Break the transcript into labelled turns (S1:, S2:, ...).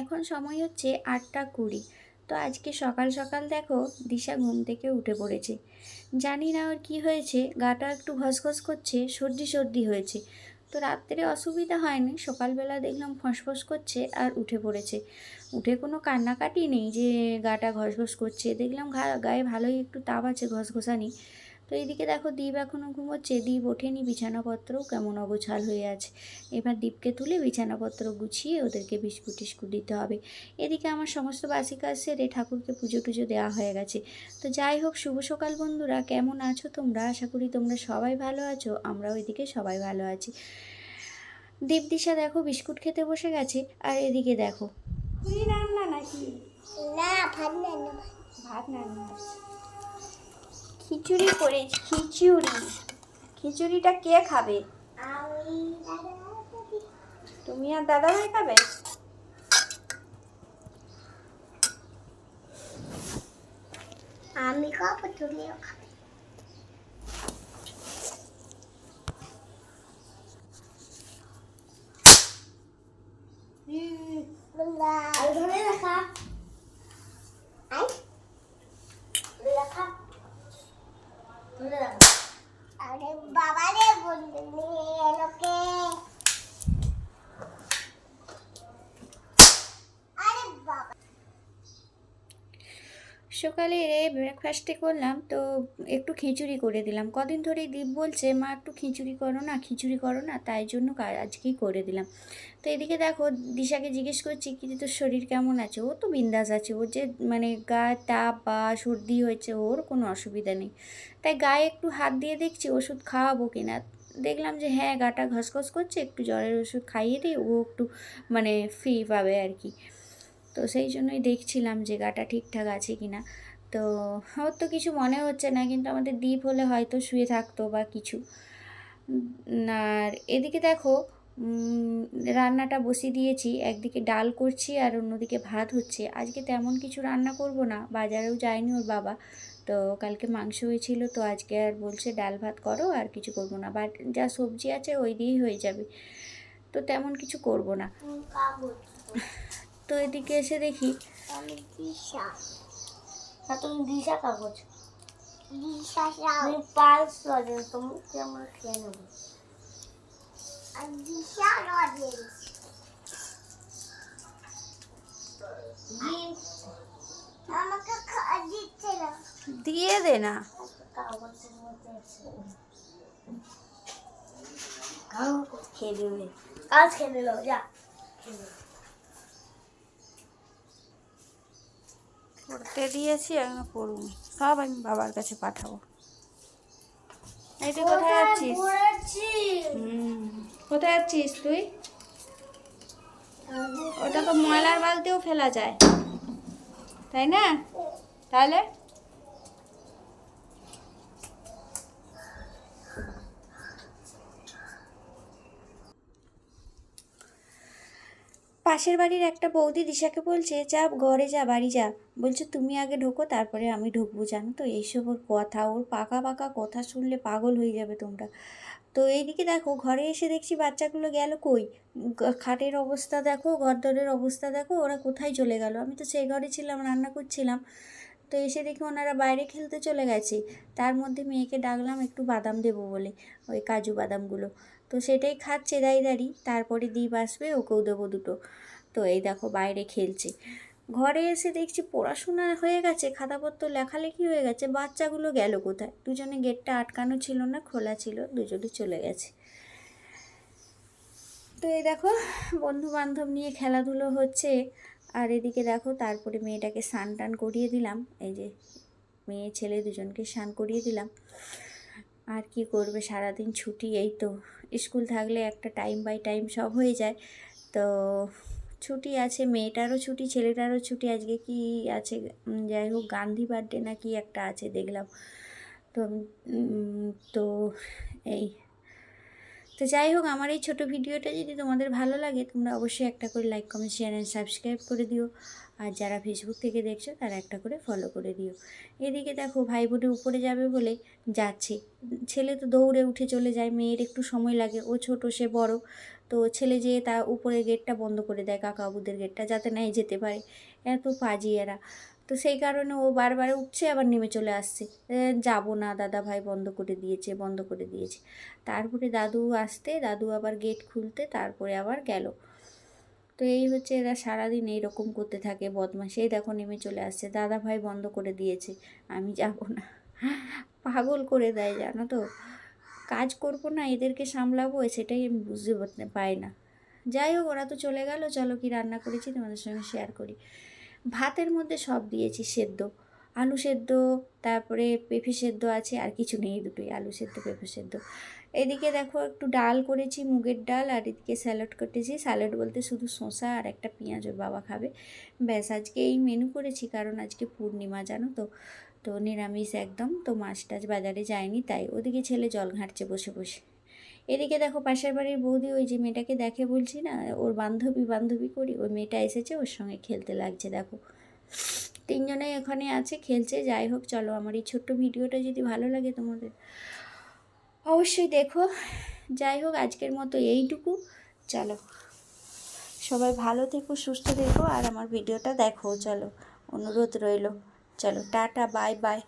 S1: এখন সময় হচ্ছে আটটা কুড়ি। তো আজকে সকাল সকাল দেখো দিশা ঘুম থেকে উঠে পড়েছে। জানি না ওর কী হয়েছে, গাটা একটু ঘসঘস করছে, সর্দি সর্দি হয়েছে। তো রাত্রে অসুবিধা হয়নি, সকালবেলা দেখলাম ফসফস করছে আর উঠে পড়েছে। উঠে কোনো কান্নাকাটি নেই যে গাটা ঘসঘস করছে, দেখলাম গায়ে ভালোই একটু তাপ আছে ঘসঘসানি তো এইদিকে দেখো দ্বীপ এখনও ঘুমোচ্ছে। দ্বীপ ওঠেনি বিছানাপত্রও কেমন অগোছাল হয়ে আছে। এবার দ্বীপকে তুলে বিছানাপত্র গুছিয়ে ওদেরকে বিস্কুট টিস্কুট দিতে হবে। এদিকে আমার সমস্ত বাসি কাজ সেরে ঠাকুরকে পুজো টুজো দেওয়া হয়ে গেছে। তো যাই হোক শুভ সকাল বন্ধুরা কেমন আছো তোমরা? আশা করি তোমরা সবাই ভালো আছো আমরা ওইদিকে সবাই ভালো আছি। দীপদিশা দেখো বিস্কুট খেতে বসে গেছে আর এদিকে দেখো। রান্না নাকি?
S2: না ভাত না
S1: ভাত রান্না খিচুড়ি করেছি খিচুড়ি। খিচুড়িটা কে খাবে? তুমি আর দাদা ভাই খাবে?
S2: আমি খাব তুমিও খাবে। আর আরে বাবা রে বন্ধু নিয়ে লোকে আরে বাবা
S1: সকালে ব্রেকফাস্টে করলাম, তো একটু খিচুড়ি করে দিলাম। কদিন ধরেই দীপ বলছে, মা, একটু খিচুড়ি করো না, খিচুড়ি করো না, তাই জন্য আজকেই করে দিলাম। তো এদিকে দেখো, দিশাকে জিজ্ঞেস করছি, কি তোর শরীর কেমন আছে? ও তো বিন্দাস আছে ওর যে মানে গা তাপ বা সর্দি হয়েছে, ওর কোনো অসুবিধা নেই। তাই গায়ে একটু হাত দিয়ে দেখছি, ওষুধ খাওয়াবো কিনা। দেখলাম যে হ্যাঁ গাটা ঘসঘস করছে, একটু জ্বরের ওষুধ খাইয়ে দিই ও একটু মানে ফ্রি পাবে আর কি। তো সেই জন্যই দেখছিলাম যে গাটা ঠিকঠাক আছে কি না তো ওর তো কিছু মনে হচ্ছে না, কিন্তু আমাদের দ্বীপ হলে হয়তো শুয়ে থাকতো বা কিছু। আর এদিকে দেখো রান্নাটা বসিয়ে দিয়েছি, একদিকে ডাল করছি আর অন্যদিকে ভাত হচ্ছে। আজকে তেমন কিছু রান্না করব না, বাজারেও যায়নি ওর বাবা। তো কালকে মাংস হয়েছিল, তো আজকে আর বলছে ডাল ভাত করো, আর কিছু করব না। বাট যা সবজি আছে ওই দিয়েই হয়ে যাবে। তো তেমন কিছু করব না। তো এদিকে এসে দেখি
S2: আমি দিশা না তুমি দিশা কাগজ। দিশা তুমি পাঁচ লজেন তুমি কি আমরা খেয়ে নেব? আর দিশা লজেন আমাকে খাওয়া দিচ্ছে না।
S1: দিয়ে দে না।
S2: কাগজের মধ্যে আছে। কাগজ খেয়ে দেবে কাজ খেয়ে নিল যা। খেয়ে
S1: পড়তে দিয়েছি আমি পড়ুন সব আমি বাবার কাছে পাঠাবো। এই তুই কোথায় যাচ্ছিস কোথায় যাচ্ছিস তুই? ওটা তো ময়লার বালতিও ফেলা যায়। তাই না? তাহলে? পাশের বাড়ির একটা বৌদি দিশাকে বলছে, যা, ঘরে যা, বাড়ি যা। বলছে, তুমি আগে ঢোকো, তারপরে আমি ঢুকবো, জানো তো? এইসব ওর কথা, ওর পাকা পাকা কথা শুনলে পাগল হয়ে যাবে তোমরা। তো এইদিকে দেখো, ঘরে এসে দেখছি বাচ্চাগুলো গেল কই? খাটের অবস্থা দেখো, ঘরদরের অবস্থা দেখো, ওরা কোথায় চলে গেল? আমি তো সেই ঘরে ছিলাম, রান্না করছিলাম। তো এসে দেখি ওনারা বাইরে খেলতে চলে গেছে। তার মধ্যে মেয়েকে ডাকলাম, একটু বাদাম দেবো বলে। ওই কাজু বাদামগুলো। তো সেটাই খাচ্ছে দাঁড়ি দাঁড়ি তারপরে দ্বীপ আসবে ওকেও দেবো দুটো। তো এই দেখো বাইরে খেলছে। ঘরে এসে দেখছি পড়াশোনা হয়ে গেছে, খাতাপত্র লেখালেখি হয়ে গেছে, বাচ্চাগুলো গেল কোথায়? দুজনে গেটটা আটকানো ছিল না, খোলা ছিল, দুজনে চলে গেছে। তো এই দেখো বন্ধু বান্ধব নিয়ে খেলাধুলো হচ্ছে। আর এদিকে দেখো তারপরে মেয়েটাকে স্নান টান করিয়ে দিলাম। এই যে মেয়ে, ছেলে দুজনকে স্নান করিয়ে দিলাম। আর কি করবে? সারাদিন ছুটি, এই তো। স্কুল থাকলে একটা টাইম বাই টাইম সব হয়ে যায়। তো ছুটি আছে, মেয়েটারও ছুটি, ছেলেটারও ছুটি, আজকে কি আছে? যাই হোক, গান্ধী বার্থডে না কি একটা আছে, দেখলাম। তো তো এই তো যাই হোক, আমার এই ছোটো ভিডিওটা যদি তোমাদের ভালো লাগে, তোমরা অবশ্যই একটা করে like comment share and subscribe করে দিও। আর যারা ফেসবুক থেকে দেখছ, তারা একটা করে ফলো করে দিও। এদিকে দেখো ভাই বোনের উপরে যাবে বলে যাচ্ছে। ছেলে তো দৌড়ে উঠে চলে যায়, মেয়ের একটু সময় লাগে, ও ছোট, সে বড়। তো ছেলে যেয়ে তা উপরের গেটটা বন্ধ করে দেয় কাকাবুদের গেটটা যাতে নাই যেতে পারে। এত পাজি এরা। তো সেই কারণে ও বারবার উঠছে, আবার নেমে চলে আসছে। যাব না দাদা ভাই বন্ধ করে দিয়েছে, বন্ধ করে দিয়েছে। তারপরে দাদু আসতে, দাদু আবার গেট খুলতে, তারপরে আবার গেল। তো এই হচ্ছে এরা সারাদিন এইরকম করতে থাকে বদমাস এই দেখো নেমে চলে আসছে দাদা ভাই বন্ধ করে দিয়েছে, আমি যাব না। পাগল করে দেয়, জানো তো। কাজ করব না, এদেরকে সামলাবো, সেটাই আমি বুঝতে পাই না। যাই হোক, ওরা তো চলে গেল, চলো কি রান্না করেছি তোমাদের সঙ্গে শেয়ার করি। ভাতের মধ্যে সব দিয়েছি, সেদ্ধ। আলু সেদ্ধ, তারপরে পেঁপে সেদ্ধ আছে, আর কিছু নেই দুটোই, আলু সেদ্ধ, পেঁপে সেদ্ধ। এদিকে দেখো একটু ডাল করেছি, মুগের ডাল, আর এদিকে স্যালাড কেটেছি স্যালাড বলতে শুধু শসা আর একটা পেঁয়াজ ওর বাবা খাবে। ব্যাস, আজকে এই মেনু করেছি, কারণ আজকে পূর্ণিমা, জানো তো? তো নিরামিষ একদম, তো মাছ টাছ বাজারে যায়নি, তাই ওদিকে ছেলে জল ঘাঁটছে বসে বসে। এদিকে দেখো পাশের বাড়ির বৌদি ওই যে মেয়েটাকে দেখে বলছি না, ওর বান্ধবী বান্ধবী করি, ওই মেয়েটা এসেছে ওর সঙ্গে খেলতে লাগছে, দেখো। তিনজনে এখানে আছে, খেলছে, যাই হোক, চলো আমার এই ছোট্ট ভিডিওটা যদি ভালো লাগে তোমাদের অবশ্যই দেখো। যাই হোক, আজকের মতো এইটুকু, চলো। সবাই ভালো থেকো, সুস্থ থেকো, আর আমার ভিডিওটা দেখো, চলো। অনুরোধ রইল। চলো, টাটা, বাই বাই।